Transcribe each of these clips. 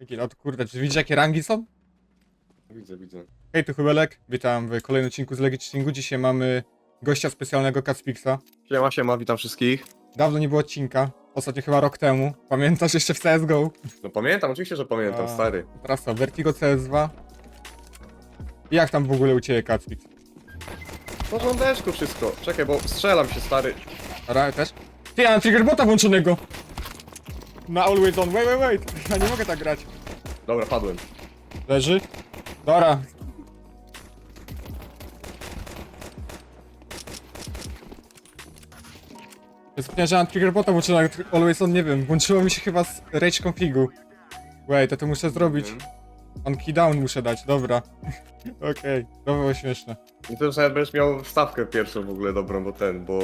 Jakie, no kurde, czy widzisz jakie rangi są? Widzę, widzę. Hej, tu Chubelek. Witam w kolejnym odcinku z Legit Cheatingu. Dzisiaj mamy gościa specjalnego Kacpixa. Siema, siema, witam wszystkich. Dawno nie było odcinka. Ostatnio chyba rok temu. Pamiętasz jeszcze w CSGO? No pamiętam, oczywiście, że pamiętam, A. stary. Teraz to, Vertigo CS2. Jak tam w ogóle u ciebie Kacpix? W porządeczku wszystko. Czekaj, bo strzelam się, stary. Dobra, też? Ty, ja mam triggerbota włączonego! Na always on, wait, wait, wait! Ja nie mogę tak grać. Dobra, padłem. Leży? Dobra. Zapomniałem, że mam triggerbota włączonego, tr- always on, nie wiem, włączyło mi się chyba z rage configu. Wait, to to muszę zrobić. Mhm. On key down muszę dać, dobra. Okej, to było śmieszne. I to już nawet będziesz miał wstawkę pierwszą w ogóle dobrą, bo ten, bo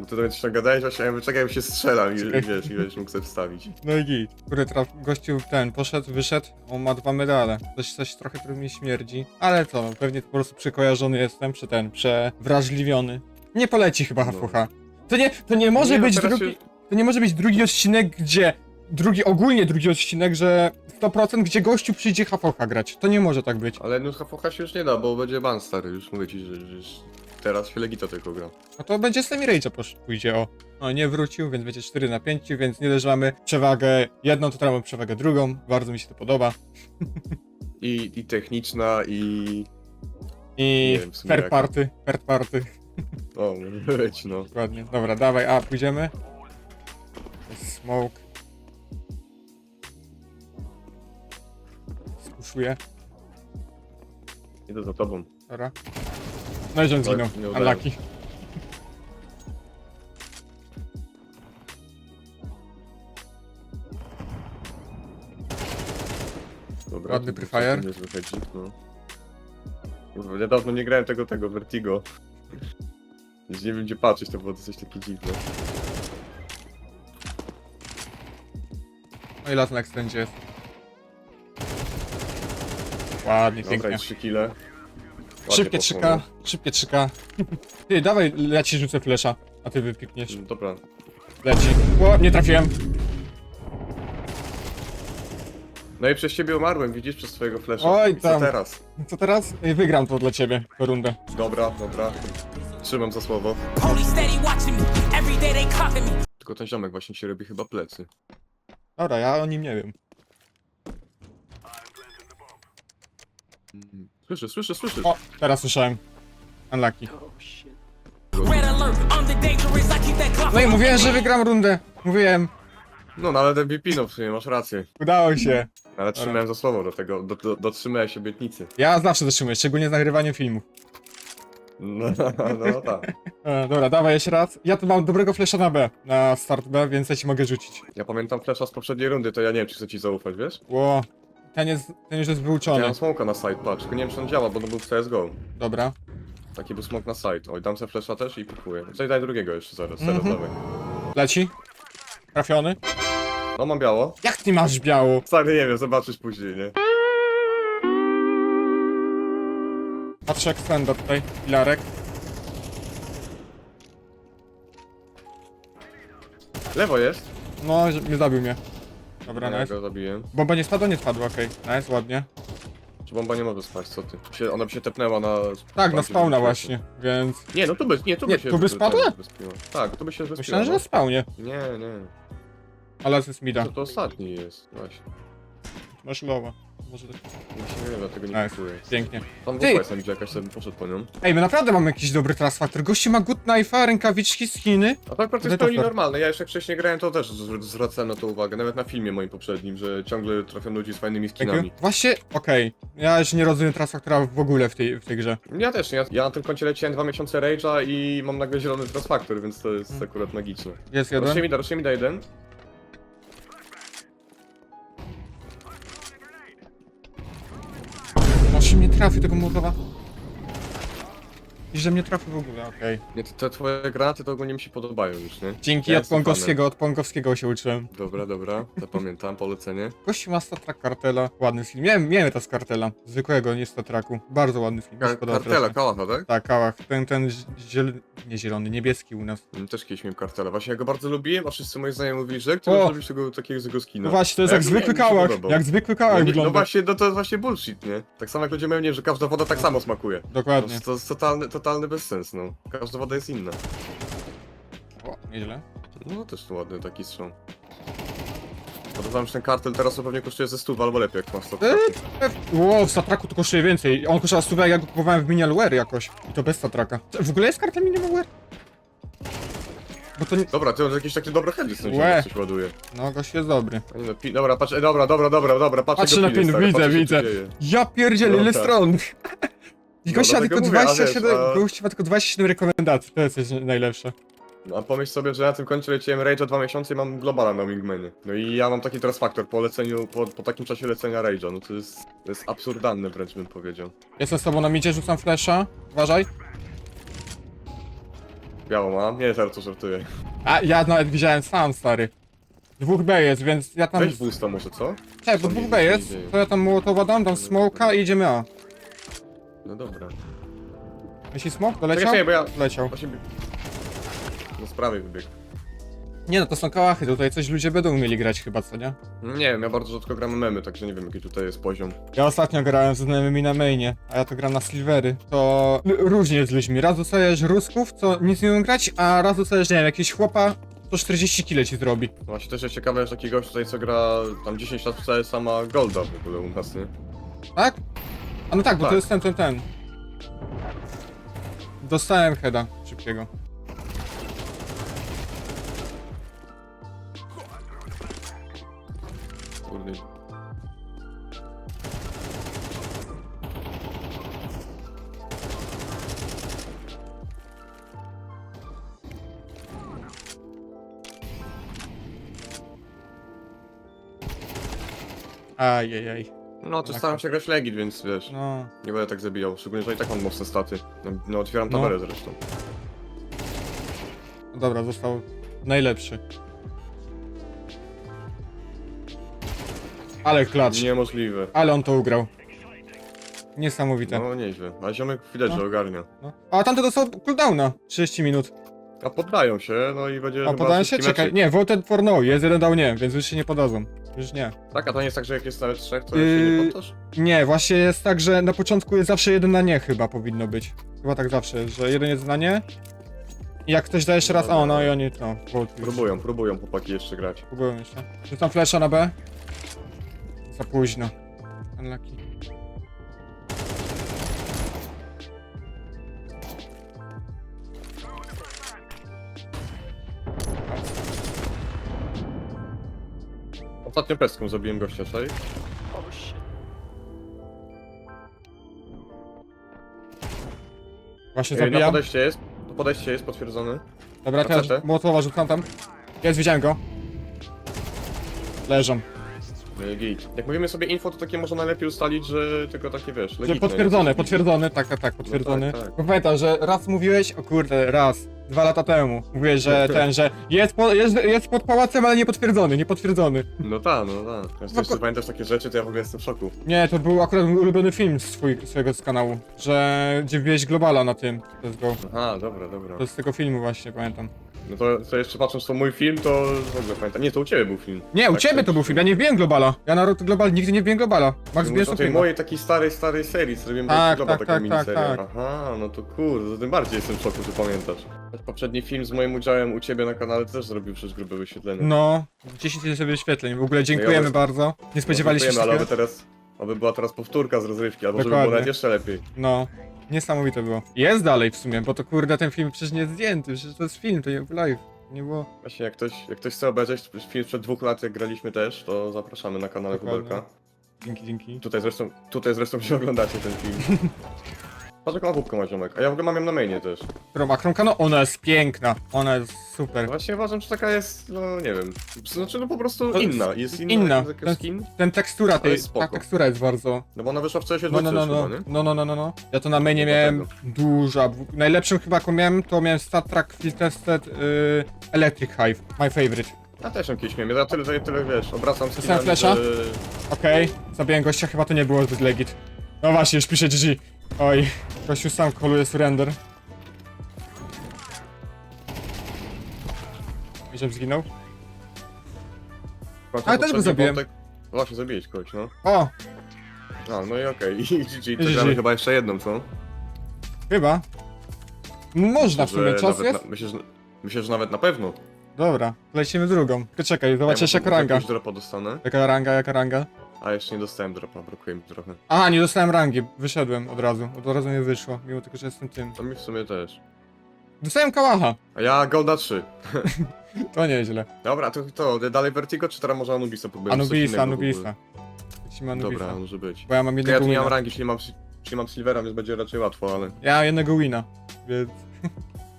bo ty do mnie coś tam gadałeś, właśnie ja mówię, czekaj, bo się strzelam i, i wiesz, i będziesz mógł sobie wstawić. No i git. Który traf, gościu ten, poszedł, wyszedł, on ma dwa medale. Coś, coś trochę tu mi śmierdzi. Ale co, no, pewnie po prostu przekojarzony jestem, czy ten, przewrażliwiony. Nie poleci chyba No. To nie, to nie może Nie, no być teraz drugi, się- to nie może być drugi odcinek, gdzie, drugi, ogólnie drugi odcinek, że 100% gdzie gościu przyjdzie HFH grać. To nie może tak być. Ale no HFH się już nie da, bo będzie ban, stary, już mówię ci, że, że już teraz się Legito tylko gra. No to będzie Semi Rage'a posz- pójdzie o. No nie wrócił, więc będzie 4 na 5, więc nie dość, że mamy przewagę jedną, to teraz mamy przewagę drugą. Bardzo mi się to podoba. I, i techniczna, i... I Nie wiem w sumie fair jaka. party, fair party. O, może być, no. Dokładnie. Dobra, dawaj, a pójdziemy. Smoke. Skuszuję. Idę za tobą. Dobra. No i Oj, zginął. nie udało. Unlucky. Dobra, Ładny to prefire. Nie wychodzi, no. Kurwa, ja dawno nie grałem tego, tego Vertigo. Więc nie wiem gdzie patrzeć, to było coś takie dziwne. No i las na jest. Ładnie, Dobra, pięknie. i 3 kile. Ładnie Szybkie poszło, 3K, szybkie 3K. Ty, dawaj, ja ci rzucę flesza, a ty wypikniesz. no. Dobra. Leci. O, nie trafiłem. No i przez ciebie umarłem, widzisz, przez twojego flesza. Oj, I co tam. teraz? Co teraz? Ej, Wygram to dla ciebie, tę rundę. Dobra, dobra. Trzymam za słowo. Police steady watching me. Every day they clocking me. Tylko ten ziomek właśnie się robi chyba plecy. Dobra, ja o nim nie wiem. Słyszę, słyszę, słyszę. O, teraz słyszałem. Unlucky. No i mówiłem, że wygram rundę. Mówiłem. No, no ale ten MVP, no w sumie masz rację. Udało się. Ale trzymałem za słowo do tego, do, do, dotrzymałeś obietnicy. Ja zawsze dotrzymuję, szczególnie z nagrywaniem filmów. No, no tak. E, dobra, dawaj jeszcze raz. Ja tu mam dobrego flesza na B, na start B, więc ja ci mogę rzucić. Ja pamiętam flesza z poprzedniej rundy, to ja nie wiem, czy chcę ci zaufać, wiesz? Ło, ten, jest, ten już jest Ja wyuczony. mam smoka na side, patrz, tylko nie wiem, czy on działa, bo to był w CSGO. Dobra. Taki był smok na side. Oj, dam sobie flesza też i pikuję. Coś daj drugiego jeszcze zaraz, zaraz Mhm. dawaj. Leci. Trafiony. No, mam biało. Jak ty masz biało? Stary, nie wiem, zobaczysz później, nie? Patrzę extenda tutaj, pilarek. Lewo jest. No, że- nie zabił mnie. Dobra, ja nice. go zabiłem. Bomba nie spadła? Nie spadła, okej. Nice, ładnie. Czy bomba nie może spać, co ty? Się, ona by się tepnęła na... Tak, na spawna właśnie, więc... Nie, no tu by, nie, tu Nie, by się... tu by spadła? zrespiła. Tak, tu by się zrespiła. Myślałem, że no. na spawnie. Nie, nie. Ale jest mida. To, to ostatni jest, właśnie. Masz lowa. Może tak. Właśnie nie wiem, dlatego nie kupuję. Pięknie. Tam Ty! w ogóle idzie jakaś sobie poszedł po nią. Ej, my naprawdę mamy jakiś dobry trust factor. Goście ma good knife'a, rękawiczki, skiny. A tak praktycznie to pełni fair. normalne. Ja jeszcze jak wcześniej grałem, to też z- zwracałem na to uwagę. Nawet na filmie moim poprzednim, że ciągle trafiam ludzi z fajnymi skinami. Właśnie, okej. Ja już nie rozumiem trust factora w ogóle w tej, w tej grze. Ja też, nie. Ja, ja na tym koncie leciałem dwa miesiące Rage'a i mam nagle zielony transfaktor, więc to jest Hmm. akurat magiczne. Jest Rośnie jeden. mi da, rośnie mi da jeden. Może mnie trafi tego młodowa. I że mnie trafił w ogóle, okej. Nie, te, te twoje granaty to ogólnie mi się podobają już, nie? Dzięki Ja od jestem od Pąkowskiego się uczyłem. Dobra, dobra, zapamiętam, polecenie. Gościu ma statra kartela. Ładny film. Miałem, miałem ta z kartela. Zwykłego, nie statraku. Bardzo ładny film. mi się Kar podoba kartela, strasznie. kałacha, tak? Tak, kałach. Ten, ten ziel... nie zielony, niebieski u nas. Mm, Też kiedyś miałem kartela. Właśnie ja go bardzo lubiłem, a wszyscy moi znajomi mówili, że jak ty O! możesz zrobić tego takiego złego skina? No właśnie, to jest A jak ja zwykły nie, mi się kałach. podobał. Jak zwykły No, kałach wygląda. no właśnie, no to jest właśnie bullshit, nie? Tak samo jak ludzie mają, nie, że każda woda tak samo smakuje. To, Dokładnie. jest- to jest totalny, totalny bezsens, no. Każda woda jest inna. O, nieźle. No też ładny taki strzał. Podawałem, że ten kartel teraz to pewnie kosztuje ze 100 albo lepiej, jak ma 100. E, Ło, w statraku to kosztuje więcej. On kosztował 100, jak ja go kupowałem w Minialware jakoś. I to bez statraka. W ogóle jest karta Minialware? Bo to nie... Dobra, ty masz jakieś takie dobre heady, co Łe. coś ładuje. No, gość jest dobry. A nie no, pi- dobra, patrz, dobra, dobra, dobra, dobra, patrz Patrzę na pin, widzę, się widzę. tu. Ja pierdzielę, ile No tak. stron! I No gościa dlatego tylko mówię, a 27, wiesz, a- gościu ma tylko 27 rekomendacji, to jest najlepsze. No, a pomyśl sobie, że na tym końcu leciłem Rage'a dwa miesiące i mam globala na Wingmanie. No i ja mam taki teraz faktor po leceniu, po, po takim czasie lecenia Rage'a, no to jest, to jest absurdalne wręcz bym powiedział. Jestem z tobą na midzie, rzucam flesza. Uważaj. Biało mam? Nie, teraz to żartuję. A, ja nawet widziałem sam, stary. Dwóch B jest, więc ja tam... Weź boosta może, co? Tak, bo dwóch B jest, to ja tam Mołotowa dam, dam smoka i idziemy A. No dobra. Jeśli smok doleciał? czekaj, bo ja... Leciał. Właśnie... bi- No z prawej wybiegł. Nie no, to są kałachy, tutaj coś ludzie będą umieli grać chyba, co nie? Nie wiem, ja bardzo rzadko gram memy, także nie wiem jaki tutaj jest poziom. Ja ostatnio grałem z znajomymi na mainie, a ja to gram na silvery. To l- różnie jest z ludźmi. Raz dostajesz rusków, co nic nie umiem grać, a raz dostajesz, nie wiem, jakiś chłopa, to 40 kile ci zrobi. Właśnie też jest ciekawe, że taki gość tutaj co gra tam 10 lat w CS sama Golda w ogóle u nas, nie? Tak? A no tak, bo Tak. to jest ten, ten, ten. Dostałem heada szybkiego. Kurde. Ajajaj. No to staram się grać legit, więc wiesz, No. nie będę tak zabijał, szczególnie, że i tak mam mocne staty. No, no otwieram No. taberę zresztą. Dobra, został najlepszy. Ale klacz. Niemożliwe. Ale on to ugrał. Niesamowite. No nieźle. A ziomek widać, No. że ogarnia. No. A tamty dostał cooldowna. 30 minut. A poddają się, no i będzie A chyba podają się? szybki Czekaj. Nie, voted for no. Jest jeden dał nie, więc już się nie podadzą. Już nie. Tak, a to nie jest tak, że jak jest nawet trzech, to Yy, się nie poddasz? Nie, właśnie jest tak, że na początku jest zawsze jeden na nie chyba powinno być. Chyba tak zawsze, że jeden jest na nie. I jak ktoś da jeszcze raz, o no i oni no, vote już. Próbują, próbują chłopaki jeszcze grać. Próbują jeszcze. Rzucam flesza na B. Za późno. Unlucky. Ostatnią pestką zabiłem gościa, czaj? Właśnie Ej, Na zabijam. podejście jest, to podejście jest potwierdzone. Dobra, na teraz CT. Mołotowa rzucam tam. Jest, widziałem go. Leżą. No git. Jak mówimy sobie info, to takie można najlepiej ustalić, że tylko takie wiesz, Że legitne, potwierdzone, nie? potwierdzone, tak, tak, tak, potwierdzony. tak, tak. Bo Pamiętam, że raz mówiłeś, o kurde, raz, dwa lata temu, mówiłeś, że ten, że jest, po, jest, jest pod pałacem, ale nie potwierdzony, nie potwierdzony. No tak, no tak. Jak No ko- pamiętasz takie rzeczy, to ja w ogóle jestem w szoku. Nie, to był akurat mój ulubiony film swój, swojego z kanału, że gdzie wbiłeś Globala na tym, to jest go. Aha, dobra, dobra. To z tego filmu właśnie, pamiętam. No to, to jeszcze patrząc to mój film, to w ogóle pamiętam. Nie, to u ciebie był film. Nie, u Tak, ciebie tak. to był film, ja nie wbiłem Globala. Ja na Rot Global nigdy nie wbiłem Globala. Max Mówisz wbiłem o tej mojej takiej starej, starej serii, co robiłem Tak, Globa, tak, taka tak, tak, miniseria. tak. Aha, no to kurde, to tym bardziej jestem w szoku, że pamiętasz. Poprzedni film z moim udziałem u ciebie na kanale też zrobił przecież grube wyświetlenia. No, 10 tysięcy wyświetleń. W ogóle dziękujemy No ja- bardzo. Nie spodziewaliście się Dziękujemy, ale oby teraz, oby była teraz powtórka z rozrywki, albo żeby Dokładnie. było nawet jeszcze lepiej. No, niesamowite było. Jest dalej w sumie, bo to kurde ten film przecież nie jest zdjęty, przecież to jest film, to nie był live. Nie było. Właśnie, jak ktoś, jak ktoś chce obejrzeć film sprzed dwóch lat, jak graliśmy też, to zapraszamy na kanale Dokładnie. Kubelka. Dzięki, dzięki. Tutaj zresztą, tutaj zresztą się oglądacie ten film. Patrz jaką łapówkę ma ziomek, a ja w ogóle mam ją na mainie też. Którą ma kromka? No ona jest piękna. Ona jest super. Właśnie uważam, że taka jest, no nie wiem, znaczy no po prostu No, inna, jest inna, inna. skin, Ten tekstura tej, jest spoko. ta tekstura jest bardzo... no bo ona wyszła w CS No, no, no, no, chyba, nie? no, no, no, no, no. Ja to na mainie No miałem dużo. Najlepszym chyba jaką miałem, to miałem Star Trek Field Tested yy, Electric Hive. My favorite. Ja też ją kiedyś miałem, ja tyle, tyle, tyle wiesz, obracam skinami, flasha? że... Okej, zabiłem gościa, chyba to nie było zbyt legit. No właśnie, już pisze GG. Oj, gościu sam koluje surrender. Żebym zginął. Właśnie Ale też go poprzedni zabiłem. wątek- Właśnie, zabiłeś kogoś, no. O, A, no i okej, i GG, to GG. gramy chyba jeszcze jedną, co? chyba. Można w Że sumie, czas nawet jest? Na, myślę, że, myślę, że nawet na pewno. Dobra, lecimy drugą. Tylko czekaj, zobaczysz ja jaka ranga. Dropa dostanę, Jaka ranga, jaka ranga? A jeszcze nie dostałem dropa, brakuje mi trochę. Aha, nie dostałem rangi, wyszedłem od razu. Od razu mi wyszło, mimo tego, że jestem tym. To mi w sumie też. Dostałem kałacha. A ja Golda 3. To nieźle. Dobra, to, to dalej Vertigo, czy teraz może Anubisa próbujemy? coś Anubisa, innego w ogóle? Anubisa. Anubisa. Dobra, może być. Bo ja mam Ja jednego tu nie mam wina. rangi, czyli mam, czyli mam Silvera, więc będzie raczej łatwo, ale... Ja mam jednego wina, więc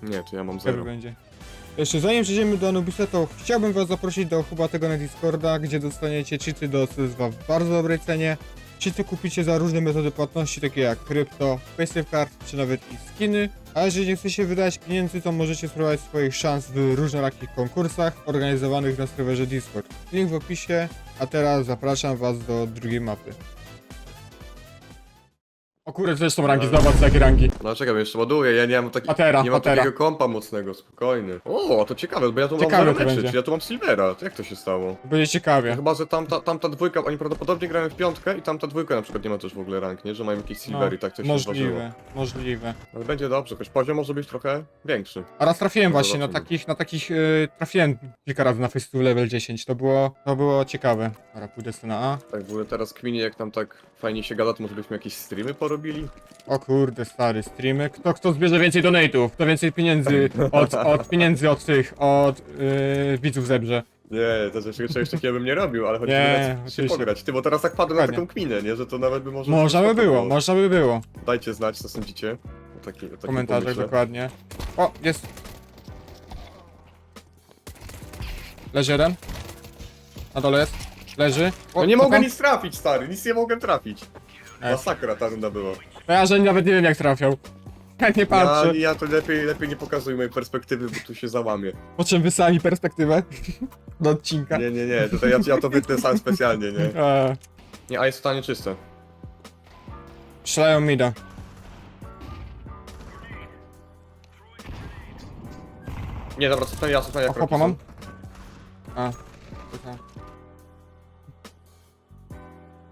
Nie, to ja mam Zero zero. będzie. Jeszcze zanim przejdziemy do Anubisa, to chciałbym was zaprosić do Hubatego na Discorda, gdzie dostaniecie cheaty do Sylwa w bardzo dobrej cenie. Cheaty kupicie za różne metody płatności, takie jak krypto, paysafe card, czy nawet i skiny. A jeżeli nie chcecie wydać pieniędzy, to możecie spróbować swoich szans w różnorakich konkursach organizowanych na serwerze Discord. Link w opisie, a teraz zapraszam was do drugiej mapy. O kurde, też są rangi, zobacz jakie rangi. No czekaj, bo jeszcze ładuję, ja nie mam, taki, Patera, nie mam patera. takiego kompa mocnego, spokojny. O, to ciekawe, bo ja tu Ciekawe mam to zero meczy, będzie. czy ja tu mam Silvera, to jak to się stało? Będzie ciekawie. Chyba, że tamta, tamta dwójka, oni prawdopodobnie grają w piątkę i tamta dwójka na przykład nie ma też w ogóle rank, nie? Że mają jakiś Silver i tak coś się zdarzyło. No, możliwe, możliwe. Ale będzie dobrze, choć poziom może być trochę większy. A raz trafiłem No, właśnie na zobaczymy. takich. na takich, yy, trafiłem kilka razy na festiwalu level 10, to było, to było ciekawe. Dobra, pójdę sobie na A. Tak w ogóle teraz kminie, jak tam tak fajnie się gada, to może byśmy jakieś streamy porobili? O kurde, stary, streamy. Kto, kto zbierze więcej donate'ów, kto więcej pieniędzy od, od pieniędzy od tych, od yy, widzów zebrze. Nie, to coś, czegoś takiego bym nie robił, ale chodzi Nie, się oczywiście. pograć. Ty, bo teraz tak padłem na Dokładnie. taką kminę, nie? Że to nawet by może... Można by było, można by było. Dajcie znać, co sądzicie. O taki, o W takim komentarzach pomyśle. dokładnie. O, jest. Leży jeden. Na dole jest. Leży. O, No nie mogę nic trafić, stary, nic nie mogę trafić. Masakra ta runda była. Ja, że nawet nie wiem jak trafiał. Jak nie Ja, patrzę. ja to lepiej, lepiej nie pokazuj mojej perspektywy, bo tu się załamie. Po czym wy sami perspektywę do odcinka. Nie, nie, nie, tutaj ja, ja to wytnę sam specjalnie, nie? Eee, Nie, a jest totalnie czyste. strzelają mida. Nie, dobra, cofnę ja, cofnę ja. O, kroki chłopa są. mam. A. Dobra.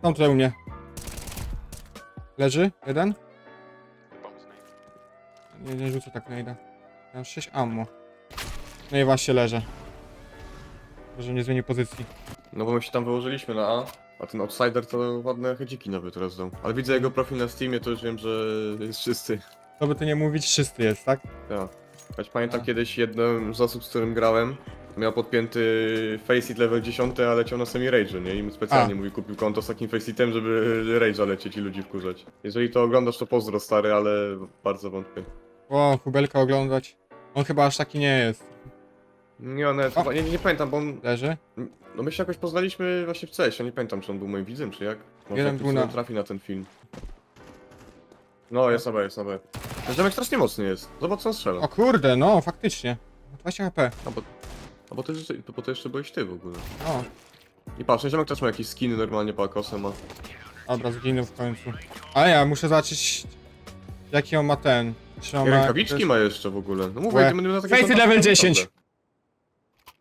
Są tutaj u mnie. Leży? Jeden? Nie, nie rzucę tak na idę. Mam 6 ammo. No i właśnie leżę. Może nie zmieni pozycji. No bo my się tam wyłożyliśmy na A, a ten outsider to ładne hedziki nowe teraz dał. Ale widzę jego profil na Steamie, to już wiem, że jest czysty. To by to nie mówić, czysty jest, tak? Tak. Choć pamiętam A. kiedyś jednym z osób, z którym grałem, miał podpięty Faceit level 10, a leciał na semi-rage, nie? I mu specjalnie A. mówi, kupił konto z takim Faceitem, żeby rage'a lecieć i ludzi wkurzać. Jeżeli to oglądasz, to pozdro stary, ale bardzo wątpię. O, Hubelka oglądać. On chyba aż taki nie jest. Nie, one, chyba, nie, nie pamiętam, bo on, Leży? no my się jakoś poznaliśmy właśnie w CS, ja nie pamiętam, czy on był moim widzem, czy jak. Może Jeden był na- trafi na ten film. No, jest na B, jest na B. Ten ziomek strasznie mocny jest. Zobacz, co on strzela. O kurde, no faktycznie. 20 HP. A bo, a bo, to, jeszcze- bo to jeszcze byłeś ty w ogóle. O, I patrz, ziomek też ma jakieś skiny normalnie po akosem ma. dobra, zginął w końcu. Ale ja muszę zobaczyć, jaki on ma ten. Czy on I ma rękawiczki ma jeszcze w ogóle. No Łe. mówię, ty będę na takie standardy level naprawdę. 10.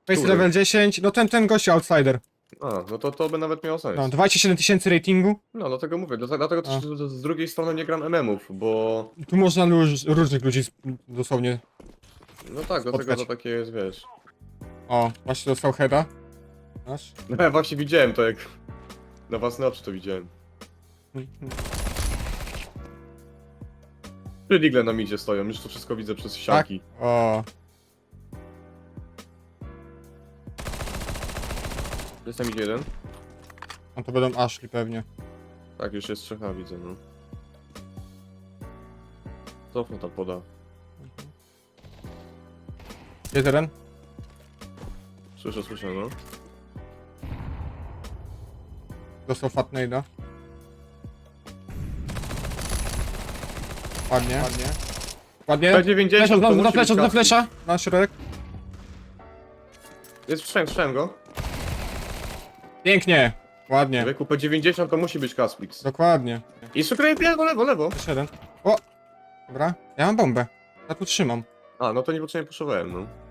Face Który? level 10, no ten, ten gościu outsider. A, no to to by nawet miało sens. No, No, 27 tysięcy ratingu. dlatego mówię, dlatego, też z, z drugiej strony nie gram MM-ów, bo... Tu można róż, różnych ludzi dosłownie. No tak, dlatego Spotkać. to takie jest, wiesz... O, właśnie dostał heada. Masz? No ja właśnie widziałem to jak... Na własne oczy to widziałem. Trzy digle na midzie stoją, już to wszystko widzę przez ścianki. O, Jest tam idzie jeden? no to będą Ashley pewnie. Tak, już jest trzech, widzę, no. Cofnę tam poda. Jest jeden. Słyszę, słyszę, no. Dostał fatnejda. Ładnie. Ładnie. Ładnie. P90 Flesza, to na, musi na być flesza, na flesza. Środek. Jest strzem, strzem go. Pięknie. Ładnie. Wieku P90 to musi być Caspix. Dokładnie. I szukaj lewo, lewo, lewo. Jeszcze jeden. O! Dobra. Ja mam bombę. Ja tu trzymam. A, no to niepotrzebnie puszowałem, no.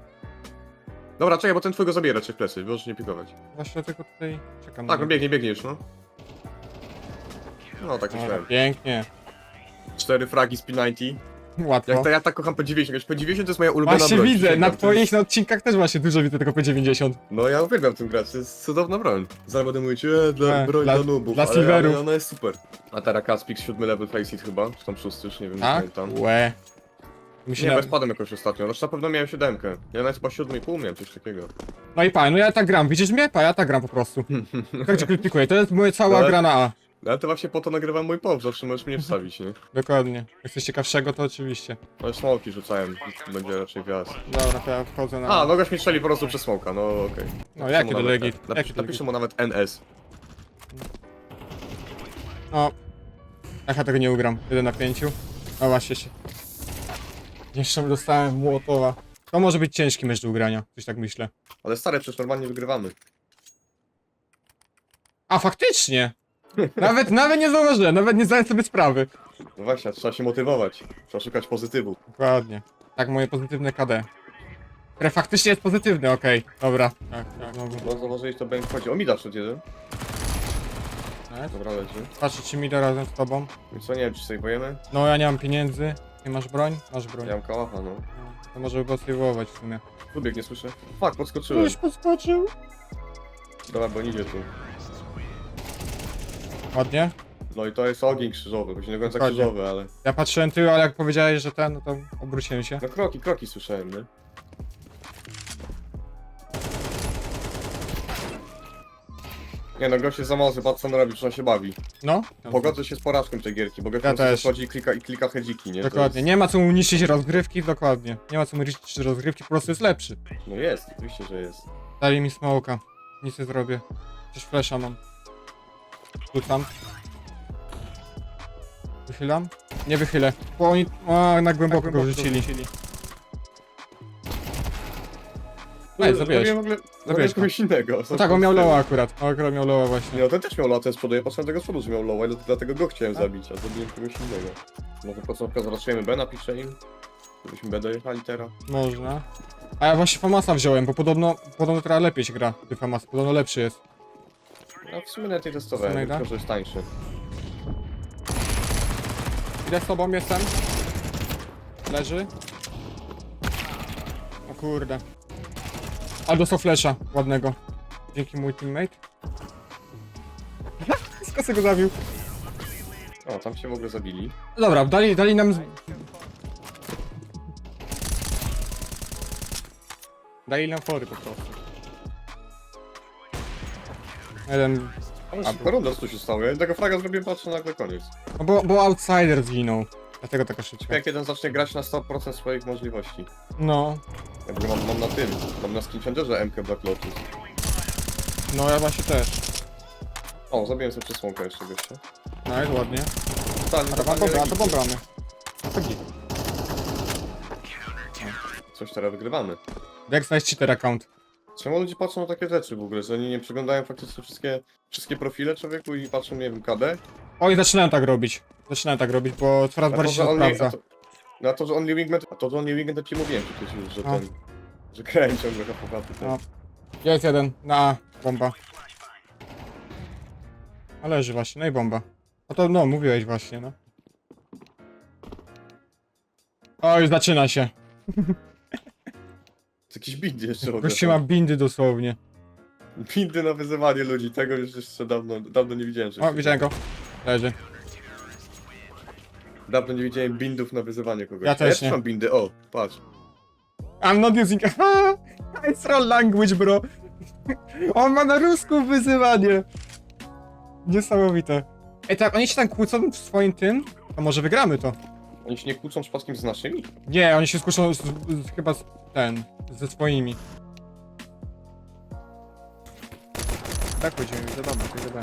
Dobra, czekaj, bo ten twój go zabiera, czy plecy, możesz nie pikować. Właśnie tylko tutaj czekam. Tak, na on biegnie, biegnie już, no. No, tak myślałem. Pięknie. Cztery fragi z P90. Łatwo. Jak to ja tak kocham P90, wiesz, P90 to jest moja ulubiona Właśnie broń. widzę, przysięgam, na to jest- twoich na odcinkach też właśnie dużo widzę tego P90. No ja uwielbiam tym grać, to jest cudowna broń. Zaraz będę mówić, e, dla, Tak, broń dla- dla, nubów, dla ale, silverów. ale ona jest super. A teraz Caspix, siódmy level Faceit chyba, czy tam szósty, już nie wiem, nie Tak? pamiętam. Łe. Mi się Nie, na... bez padem jakoś ostatnio, znaczy na pewno miałem siódemkę. Ja nawet chyba siódmy i pół miałem, coś takiego. No i pa, no ja tak gram, widzisz mnie? Pa, ja tak gram po prostu. Tak cię krytykuję, to jest moja cała Ale- gra na A. No ale to właśnie po to nagrywam mój pop, zawsze możesz mnie wstawić, nie? Dokładnie. Jak coś ciekawszego, to oczywiście. No i smoki rzucałem, będzie raczej wjazd. Dobra, to ja wchodzę na... A, no gość mi strzeli po prostu przez smoka, no okej. No, jaki Napiszę mu to nawet-? Napisz, to napiszę mu nawet NS. No. Jak ja tego nie ugram? 1 na 5. No właśnie się. Jeszcze dostałem Młotowa. To może być ciężki mecz do ugrania, coś tak myślę. Ale stare, przecież normalnie wygrywamy. A faktycznie! Nawet, nawet nie zauważyłem, nawet nie zdałem sobie sprawy. No właśnie, trzeba się motywować. Trzeba szukać pozytywu. Dokładnie. Tak, moje pozytywne KD. Które faktycznie jest pozytywne, okej. Dobra. Tak, tak, no. No zauważyłeś, to będzie wchodzi. O, mi dasz jeden. tak. Dobra, leży. Patrzę ci mi da razem z tobą. I co, nie wiem, czy sejwujemy? No ja nie mam pieniędzy. Nie masz broń? Masz broń. Ja mam kałacha, no. To może go sejwować w sumie. Tu bieg, nie słyszę. Fuck, podskoczyłem. Już podskoczył. Dobra, bo nie idzie tu. Ładnie. No i to jest ogień krzyżowy, bo się nie do końca Dokładnie. krzyżowy, ale... Ja patrzyłem tył, ale jak powiedziałeś, że ten, no to obróciłem się. No kroki, kroki słyszałem, nie? Nie no, gość jest za mocny, patrz co on robi, czy on się bawi. No. Pogodzę się z porażką tej gierki, bo gość Ja też. chodzi i klika, i klika hedziki, nie? To Dokładnie. Nie ma co mu niszczyć rozgrywki, dokładnie. Nie ma co mu niszczyć rozgrywki, po prostu jest lepszy. Jest, no jest, oczywiście, że jest. Dali mi smoka. Nic nie zrobię. Przecież flesza mam. Rzucam. Wychylam? Nie wychylę. Bo oni o, na głęboko go wrzucili. Ej, zabiłeś. Zabiłem w ogóle, Zabiłeś zabiłeś go. kogoś innego. No tak, on miał lowa akurat. On akurat miał lowa właśnie. Nie, no ten też miał lowa, ten z przodu, ja patrzyłem tego z przodu, że miał lowa i dlatego go chciałem Tak. zabić, a zabiłem kogoś innego. Może po co na zobaczymy B, napiszę im, żebyśmy B dojechali teraz. Można. A ja właśnie Famasa wziąłem, bo podobno, podobno teraz lepiej się gra. Ty Famas, podobno lepszy jest. A w sumie nie testowałem, Snajda? tylko że jest tańszy. Idę z tobą, jestem. Leży. O kurde. Ale dostał flesza, ładnego. Dzięki mój teammate. Z kosy go zabił. O, tam się w ogóle zabili. Dobra, dali, dali nam... z- Dali nam fory po prostu. Jeden... A, super runda, co tu się stało? Ja tego fraga zrobiłem, patrzę, nagle koniec. No bo, bo outsider zginął. Dlatego taka szybka. Jak jeden zacznie grać na 100% swoich możliwości. No. Ja w ogóle mam, mam na tym, mam na Skin Changerze MK Black Lotus. No ja właśnie też. O, zabiłem sobie przesłonkę jeszcze gościa. No jest ładnie. Totalnie, A to totalnie bombra, to legit. bombramy. To git. Coś teraz wygrywamy. Jak znaleźć cheater account? Czemu ludzie patrzą na takie rzeczy w ogóle, że oni nie przeglądają faktycznie wszystkie, wszystkie profile człowieku i patrzą, nie wiem, KD? Oj, zaczynają tak robić. Zaczynają tak robić, bo coraz A to, bardziej się a sprawdza. to, na to, że Only Wingman, a to, że Only Wingman to ci mówiłem przecież już, że No. ten, że grałem ciągle hapowaty. No. Jest jeden, na A, bomba. A leży właśnie, no i bomba. No to no, mówiłeś właśnie, no. Oj, zaczyna się. Jakiś bind jeszcze Goście ma bindy dosłownie. Bindy na wyzywanie ludzi, tego już jeszcze dawno, dawno nie widziałem. O, widziałem go. Leży. Dawno nie widziałem bindów na wyzywanie kogoś. Ja też ja nie. mam bindy, o, patrz. I'm not using... It's wrong language, bro. On ma na rusku wyzywanie. Niesamowite. Ej, tak, oni się tam kłócą w swoim tym? To może wygramy to. Oni się nie kłócą przypadkiem z naszymi? Nie, oni się skuszą z, z, chyba z, ten, ze swoimi. Tak chodzimy, za dobra, to dobra.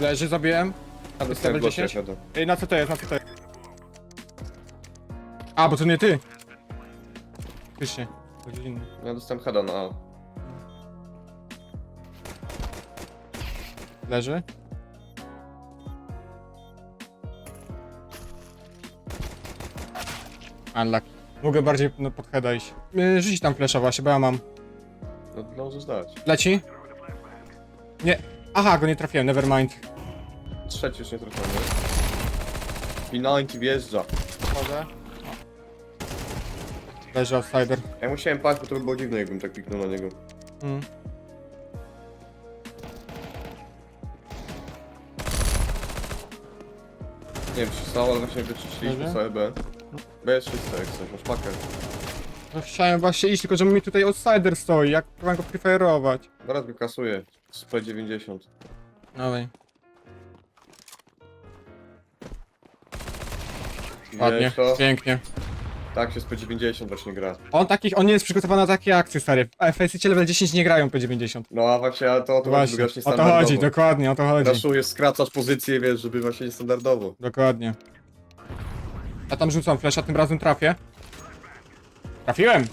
Leży, zabiłem. A level dostałem 10? 10? Ej, na co to jest, na co to jest? A, bo to nie ty. Faktycznie. To inny. Ja dostałem heada na A. Leży. Unluck. Mogę bardziej no, pod heada iść. Yy, rzucić tam flesza właśnie, bo ja mam. No, może zdać. Leci? Nie. Aha, go nie trafiłem, nevermind. Trzeci już nie trafiony. P90 wjeżdża. Chodzę. Leży outsider. Ja musiałem paść, bo to by było dziwne, jakbym tak piknął na niego. Mm. Nie wiem, czy się stało, ale właśnie wyczyściliśmy Dobra. sobie B. B jest czyste, jak coś, masz pakę. No, chciałem właśnie iść, tylko że mi tutaj outsider stoi. Jak mam go preferować? Zaraz go kasuję. Z P90. Dawaj. Ładnie, Wiesz pięknie. Tak się z P90 właśnie gra. On takich, on nie jest przygotowany na takie akcje, stary. A FSC level 10 nie grają po 90. No a właśnie, ale to o to chodzi, Właśnie, o to niestandardowo. chodzi, dokładnie, o to chodzi. Raszujesz, skracasz pozycję, wiesz, żeby właśnie niestandardowo. Dokładnie. Ja tam rzucam flesza, tym razem trafię. Trafiłem!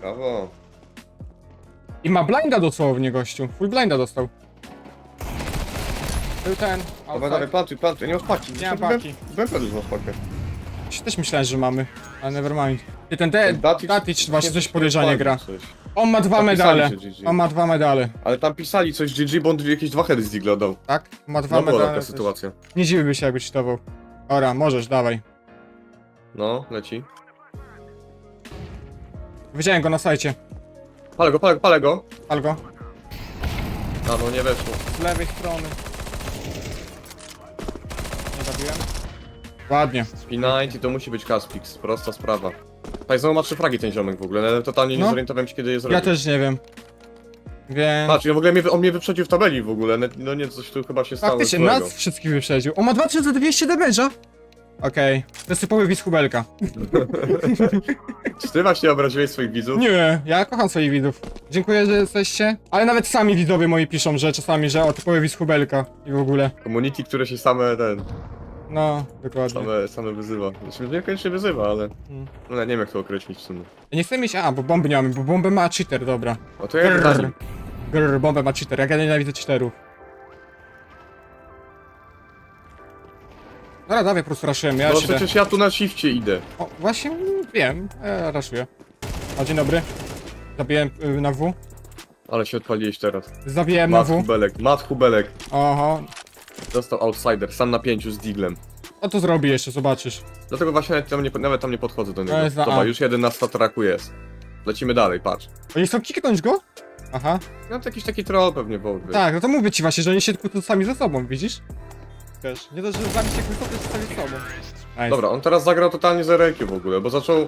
Brawo. I ma blinda dosłownie, gościu. Full blinda dostał. Był ten. Dobra, dawaj, plantuj, plantuj, nie masz paki. Nie mam paki. Będę już masz pakę. Się Też myślałem, że mamy, ale nevermind. Ty ten De Datic- Datic właśnie Nie, coś nie podejrzanie gra. Coś. On ma dwa medale. GG. On ma dwa medale. Ale tam pisali coś GG, bo on jakieś dwa heady z Digla dał. Tak? Ma dwa No była medale. taka sytuacja. Nie dziwiłby się, jakbyś czytował. Ora, możesz, dawaj. No, leci. Widziałem go na sajcie. Palę go, palę go, palę go. Pal go. A no nie weszło. Z lewej strony. Nie zabiłem. Ładnie. P90 to musi być Caspix, prosta sprawa. Tak, znowu ma trzy fragi ten ziomek w ogóle, totalnie nie No. zorientowałem się kiedy je zrobił. Ja też nie wiem. Więc... Patrz, ja w ogóle mnie, on mnie wyprzedził w tabeli w ogóle, no nie, coś tu chyba się stało Faktycznie, złego. nas wszystkich wyprzedził. On ma 2200 damage'a? Okej. To jest typowy widz Hubelka. Czy ty właśnie obraziłeś swoich widzów? Nie, ja kocham swoich widzów. Dziękuję, że jesteście. Ale nawet sami widzowie moi piszą, że czasami, że o typowy widz Hubelka i w ogóle. Community, które się same ten, No, dokładnie. same, same wyzywa. Znaczy, nie koniecznie wyzywa, ale... Hmm. No nie wiem jak to określić w sumie. Ja nie chcę mieć... A, bo bomby nie mamy, bo bombę ma cheater, dobra. No to ja Grrr. gadam. Grr, bombę ma cheater, jak ja nienawidzę cheaterów. Dobra, dawaj, po prostu raszymy, ja No się przecież ja tu na shifcie idę. O, właśnie mm, wiem, ja raszuję. O, dzień dobry. Zabiłem y, na W. Ale się odpaliłeś teraz. Zabiłem na Mat W. Hubelek, Mat Hubelek. Oho. Dostał outsider, sam na pięciu z Diglem. No to zrobi jeszcze, zobaczysz. Dlatego właśnie nawet tam nie, nawet tam nie podchodzę do To niego. jest na Dobra, A. już jeden na statraku jest. Lecimy dalej, patrz. Oni chcą kiknąć go? Aha. No to jakiś taki troll pewnie był. Tak, no to mówię ci właśnie, że oni się kłócą sami ze sobą, widzisz? Też. Nie to, że z wami się kłócą, to sami z sobą. Nice. Dobra, on teraz zagrał totalnie z ręki w ogóle, bo zaczął...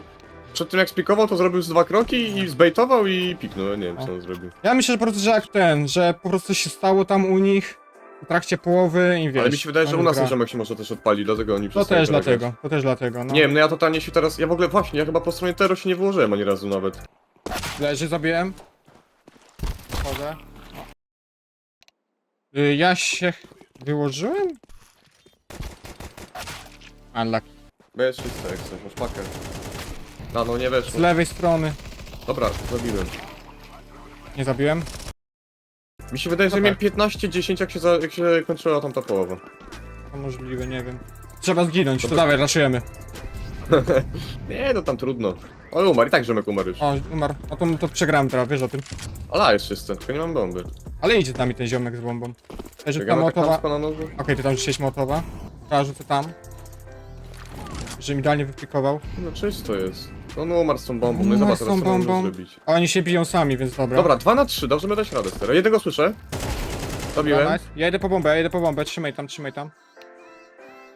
Przed tym jak spikował, to zrobił z dwa kroki i zbejtował i piknął. Ja nie wiem, co on zrobił. Ja myślę, że po prostu, że jak ten, że po prostu się stało tam u nich w trakcie połowy i wiesz. Ale mi się wydaje, że u nas ten ziomek się może też odpalić, dlatego oni To przestają też grać. dlatego, to też dlatego, no. Nie wiem, no ja totalnie się teraz... Ja w ogóle właśnie, ja chyba po stronie Tero się nie wyłożyłem ani razu nawet. Leży, zabiłem. Chodzę. Y, Ja się wyłożyłem? Unluck. Bez czyste jak coś, masz pakę. A no nie Z weszło. lewej strony. Dobra, zabiłem. Nie zabiłem? Mi się wydaje, że No miałem tak. 15-10 jak się, za, jak się kończyła tam ta połowa. To możliwe, nie wiem. Trzeba zginąć, to dawaj, raszujemy. Nie, no tam trudno. Ale umarł, i tak ziomek umarł już. O, umarł. O, to, to przegrałem teraz, wiesz o tym. Ale jest czyste, tylko nie mam bomby. Ale idzie z nami ten ziomek z bombą. Ja rzucam Biegamy tak motowa. chamsko na nowo? Okej, ty tam rzuciłeś motowa. Teraz rzucę tam. Że mi idealnie wypikował. No czysto jest. No, no umarł z tą bombą, no i zobacz teraz co bombą. zrobić. A oni się biją sami, więc dobra. Dobra, 2 na 3, dobrze my dać radę teraz. Jednego słyszę. Dobra, Zabiłem. nice. Ja idę po bombę, ja idę po bombę, trzymaj tam, trzymaj tam.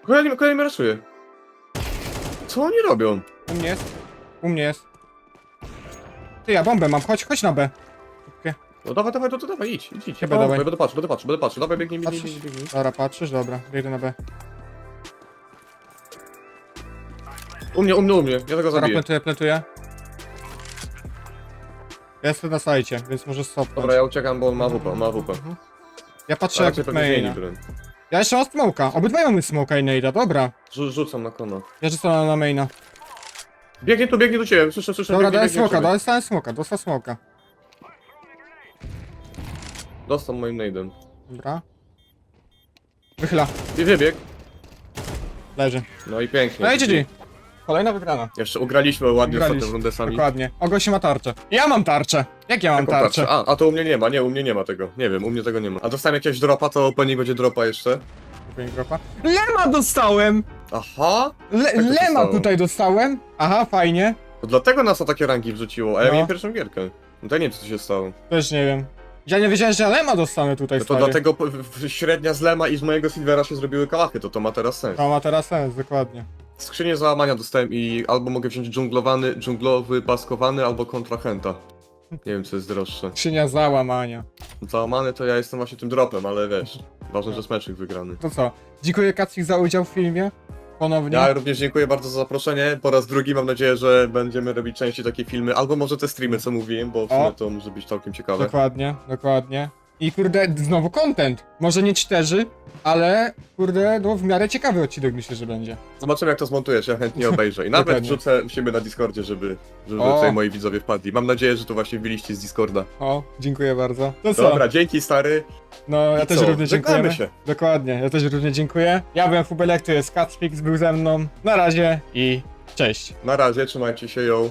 Kolejny, kolejny mnie raszuje. Co oni robią? U mnie jest. U mnie jest. Ty, ja bombę mam, chodź, chodź na B. Szybkie. No dawaj, dawaj, to, to dawaj, idź, idź, idź. Chyba Ja dawaj. będę patrzył, będę patrzył, będę patrzył. Dawaj, biegnij, biegnij, Patrzysz? biegnij, biegnij. Dobra, patrzysz? Dobra, biegnę na B. U mnie, u mnie, u mnie, ja tego Dobra, zabiję. plantuję, plantuję. Ja jestem na sajcie, więc może stopnąć. Dobra, ja uciekam, bo on ma WP, on ma WP. Ja patrzę jak maina. Ja jeszcze mam smoka. Obydwaj mamy smoka i nade'a, dobra. Rzu- Rzucam na kona. Ja rzucam na, na maina. Biegnie tu, biegnie do ciebie, słyszę, słyszę. Dobra, biegnie, daj biegnie do smoka, ciebie. dostałem smoka, dostał smoka. Dostał moim nade'em. Dobra. Wychyla, I wybieg. leży. No i pięknie. No i GG. Kolejna wygrana. Jeszcze ugraliśmy ładnie Ugraliśmy. ostatnią rundę sami. Dokładnie. Ogoś ma tarczę. Ja mam tarczę. Jak ja mam Jaką tarczę? tarczę? A, a to u mnie nie ma, nie, u mnie nie ma tego. Nie wiem, u mnie tego nie ma. A dostałem jakiegoś dropa, to pewnie będzie dropa jeszcze. Kupię dropa. Lema dostałem! Aha! Le to się Lema stało? tutaj dostałem. Aha, fajnie. To dlatego nas o takie rangi wrzuciło, a ja No. miałem pierwszą gierkę. No to ja nie wiem, co tu się stało. Też nie wiem. Ja nie wiedziałem, że ja Lema dostanę tutaj, No to stary. dlatego w- średnia z Lema i z mojego Silvera się zrobiły kałachy, to to ma teraz sens. To ma teraz sens, dokładnie. Skrzynię załamania dostałem i albo mogę wziąć dżunglowany, dżunglowy, paskowany, albo kontrahenta. Nie wiem, co jest droższe. Skrzynia załamania. Załamany to ja jestem właśnie tym dropem, ale wiesz, ważne, że jest meczek wygrany. To co? Dziękuję Kacik za udział w filmie. Ponownie. Ja również dziękuję bardzo za zaproszenie. Po raz drugi mam nadzieję, że będziemy robić częściej takie filmy, albo może te streamy, co mówiłem, bo w O. sumie to może być całkiem ciekawe. Dokładnie, dokładnie. I kurde, znowu content. Może nie czterzy, ale kurde, no w miarę ciekawy odcinek myślę, że będzie. Zobaczymy jak to zmontujesz, ja chętnie obejrzę. I nawet Dokładnie. u siebie na Discordzie, żeby, żeby O. tutaj moi widzowie wpadli. Mam nadzieję, że to właśnie wbiliście z Discorda. O, dziękuję bardzo. To co? Dobra, dzięki stary. No, ja I też co? również Żegnamy dziękuję. się. Dokładnie, ja też również dziękuję. Ja byłem Fubelek, to jest Kacpix, był ze mną. Na razie i cześć. Na razie, trzymajcie się ją.